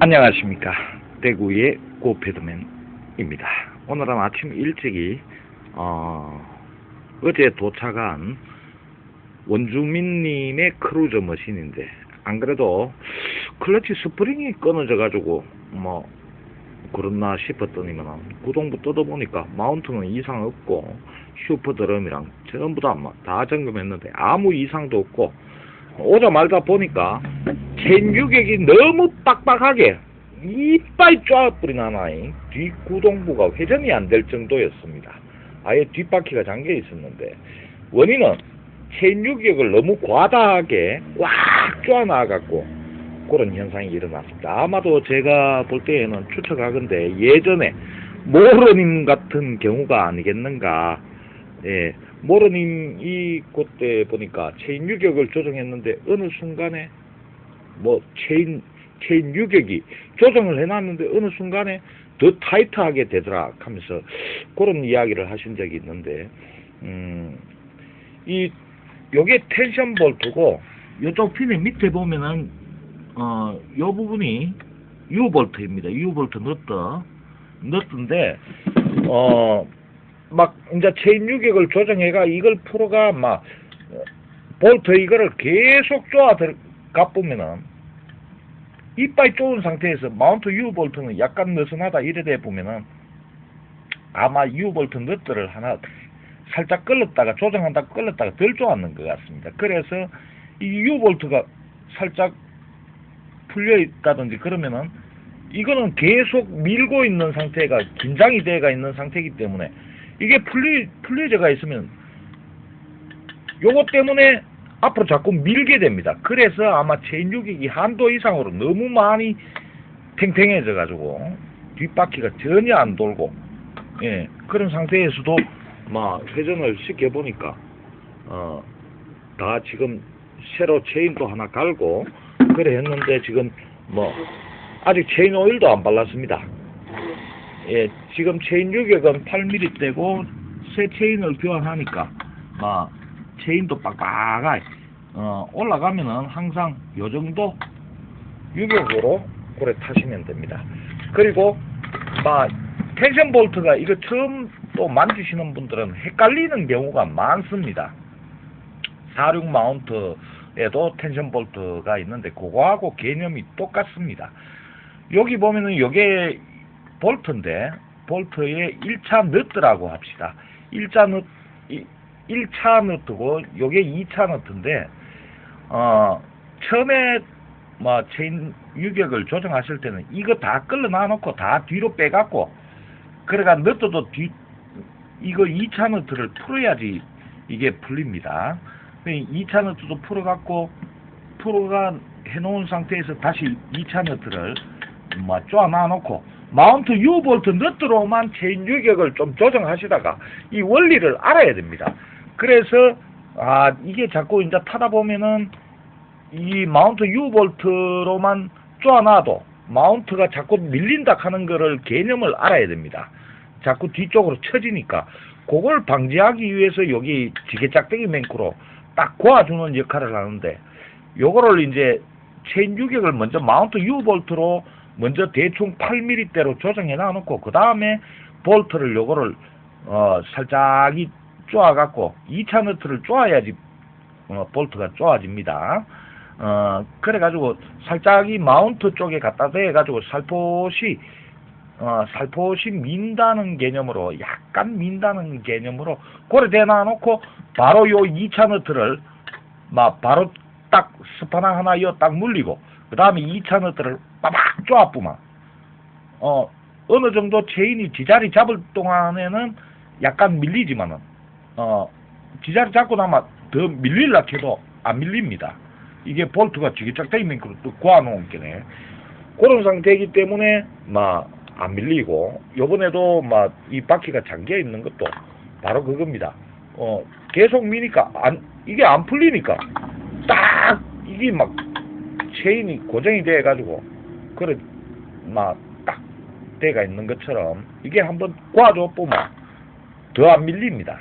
안녕하십니까. 대구의 고패드맨입니다. 오늘은 아침 일찍이 어, 어제 도착한 원주민님의 크루저 머신인데 안 그래도 클러치 스프링이 끊어져 가지고 뭐 그렇나 싶었더니만 구동부 뜯어보니까 마운트는 이상 없고 슈퍼 드럼이랑 전부 다, 뭐다 점검했는데 아무 이상도 없고 오자마자 보니까 유격이 너무 빡빡하게 이빨 쫙뿌리 나나이 뒷구동부가 회전이 안 될 정도였습니다. 아예 뒷바퀴가 잠겨 있었는데 원인은 체인 유격을 너무 과다하게 꽉 쪼아나갖고 그런 현상이 일어났습니다. 아마도 제가 볼 때에는 추측하건데 예전에 모르님 같은 경우가 아니겠는가. 예, 모르님 이 그때 보니까 체인 유격을 조정했는데 어느 순간에 뭐 체인 체인 유격이 조정을 해놨는데 어느 순간에 더 타이트하게 되더라 하면서 그런 이야기를 하신 적이 있는데 음, 이 요게 텐션 볼트고 요쪽 핀의 밑에 보면은 어, 요 부분이 U 볼트입니다. U 볼트 너트 너트인데 어, 막 이제 체인 유격을 조정해가 이걸 풀어가 막 볼트 이거를 계속 쪼아 들어가 보면은 이빨 쪼은 상태에서 마운트 U 볼트는 약간 느슨하다 이래 보면은 아마 U 볼트 너트를 하나 살짝 끌었다가 조정한다고 끌었다가 덜 쪼았는 것 같습니다. 그래서 이 U 볼트가 살짝 풀려 있다든지 그러면은 이거는 계속 밀고 있는 상태가 긴장이 돼가 있는 상태이기 때문에 이게 풀리 풀려져가 있으면 요것 때문에 앞으로 자꾸 밀게 됩니다. 그래서 아마 체인 유격이 한도 이상으로 너무 많이 탱탱해져 가지고 뒷바퀴가 전혀 안 돌고 예 그런 상태에서도 막 회전을 시켜 보니까 어 다 지금 새로 체인도 하나 갈고 그래 했는데 지금 뭐 아직 체인 오일도 안 발랐습니다. 예, 지금 체인 유격은 8mm대고 새 체인을 교환하니까 막 체인도 빡빡하게 어, 올라가면은 항상 요 정도 유격으로 그래 타시면 됩니다. 그리고 막 텐션 볼트가 이거 처음 또 만지시는 분들은 헷갈리는 경우가 많습니다. 46 마운트에도 텐션 볼트가 있는데 그거하고 개념이 똑같습니다. 여기 보면은 요게 볼트인데 볼트의 1차 너트라고 합시다. 1차 너 1차 너트고 요게 2차 너트인데 어 처음에 뭐 체인 유격을 조정하실 때는 이거 다 끌어 놔놓고 다 뒤로 빼갖고 그래가 너트도 뒤 이거 2차 너트를 풀어야지 이게 풀립니다. 2차 너트도 풀어갖고 풀어가 해놓은 상태에서 다시 2차 너트를 뭐 쪼아 놔놓고 마운트 U 볼트 너트로만 체인 유격을 좀 조정하시다가 이 원리를 알아야 됩니다. 그래서 아 이게 자꾸 이제 타다 보면은 이 마운트 U 볼트로만 쪼아놔도 마운트가 자꾸 밀린다 하는 거를 개념을 알아야 됩니다. 자꾸 뒤쪽으로 처지니까 그걸 방지하기 위해서 여기 지게 짝대기 맹크로 딱 고아주는 역할을 하는데 요거를 이제 체인 유격을 먼저 마운트 U 볼트로 먼저 대충 8mm대로 조정해 놔놓고 그 다음에 볼트를 요거를 어 살짝 이 쪼아갖고 2차 너트를 쪼아야지 어, 볼트가 쪼아집니다. 어 그래가지고 살짝 이 마운트 쪽에 갖다 대가지고 살포시 어 살포시 민다는 개념으로 약간 민다는 개념으로 고래 대놔놓고 바로 요 2차 너트를 막 바로 딱 스파나 하나 요딱 물리고 그 다음에 2차 너트를 빠박 쪼아뿌만 어 어느 정도 체인이 지자리 잡을 동안에는 약간 밀리지만은 어 지자리 잡고 나면 더 밀릴라 해도 안 밀립니다. 이게 볼트가 또 고아놓은 게네. 그런 상태이기 때문에 막안 밀리고 요번에도 막 이 바퀴가 잠겨 있는 것도 바로 그겁니다. 어 계속 미니까 안 이게 안 풀리니까 딱 이게 막 체인이 고정이 돼 가지고 그래 막딱 돼가 있는 것처럼 이게 한번 꽈줘 보면 더 안 밀립니다.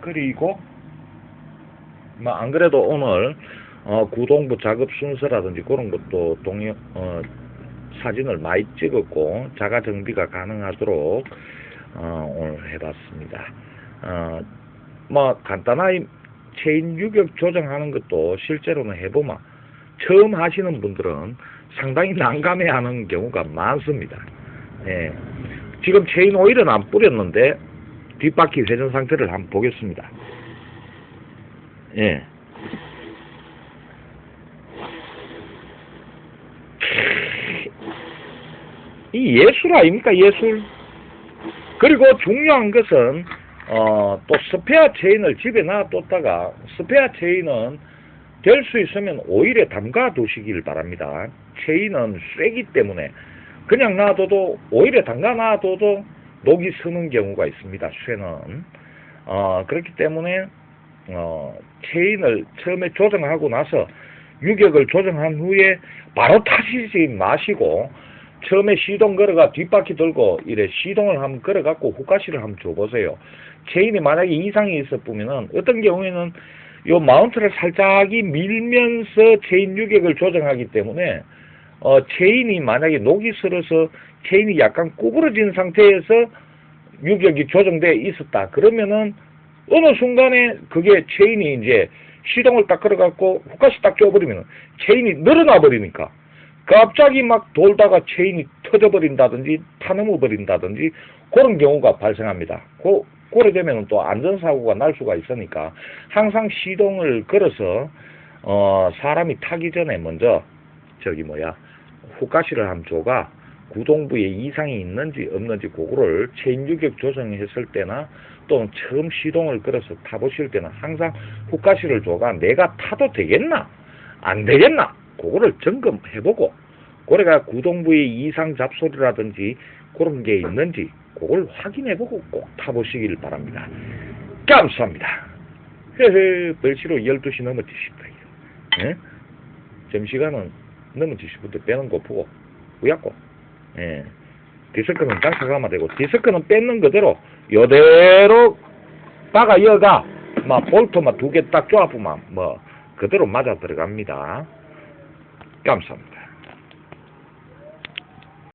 그리고 뭐 안 그래도 오늘 어, 구동부 작업 순서라든지 그런 것도 동영 어, 사진을 많이 찍었고 자가 정비가 가능하도록 어, 오늘 해봤습니다. 어, 뭐 간단하게 체인 유격 조정하는 것도 실제로는 해보면 처음 하시는 분들은 상당히 난감해하는 경우가 많습니다. 예. 지금 체인 오일은 안 뿌렸는데 뒷바퀴 회전 상태를 한번 보겠습니다. 예. 이 예술 아닙니까 예술? 그리고 중요한 것은 어, 또 스페어 체인을 집에 놔뒀다가 스페어 체인은 될 수 있으면 오일에 담가 두시길 바랍니다. 체인은 쇠기 때문에 그냥 놔둬도 오일에 담가 놔둬도 녹이 스는 경우가 있습니다. 쇠는 어, 그렇기 때문에 어, 체인을 처음에 조정하고 나서 유격을 조정한 후에 바로 타시지 마시고 처음에 시동 걸어가 뒷바퀴 들고 이래 시동을 한번 걸어갖고 후가시를 한번 줘보세요. 체인이 만약에 이상이 있었으면은 어떤 경우에는 요 마운트를 살짝이 밀면서 체인 유격을 조정하기 때문에 어 체인이 만약에 녹이 슬어서 체인이 약간 구부러진 상태에서 유격이 조정돼 있었다. 그러면은 어느 순간에 그게 체인이 이제 시동을 딱 걸어갖고 후가시 딱 줘버리면 체인이 늘어나 버리니까 갑자기 막 돌다가 체인이 터져버린다든지 타넘어 버린다든지 그런 경우가 발생합니다. 고, 그래 되면 또 안전사고가 날 수가 있으니까 항상 시동을 걸어서 어, 사람이 타기 전에 먼저 저기 뭐야 후가시를 한번 줘가 구동부에 이상이 있는지 없는지 그거를 체인 유격 조정했을 때나 또는 처음 시동을 걸어서 타보실 때는 항상 후가시를 줘가 내가 타도 되겠나? 안 되겠나? 그거를 점검해보고 고래가 구동부의 이상 잡소리라든지 그런 게 있는지 그걸 확인해보고 꼭 타보시길 바랍니다. 감사합니다. 헤헤, 벌시로 12시 넘어 뒤십다. 예? 점시간은 넘어 뒤십부터 빼는 거 보고 우약고 예. 디스크는 장착하면 되고 디스크는 뺏는 그대로 요대로 박아 이어가 막 볼트만 두개 딱 조합하면 뭐 그대로 맞아 들어갑니다. 감사합니다.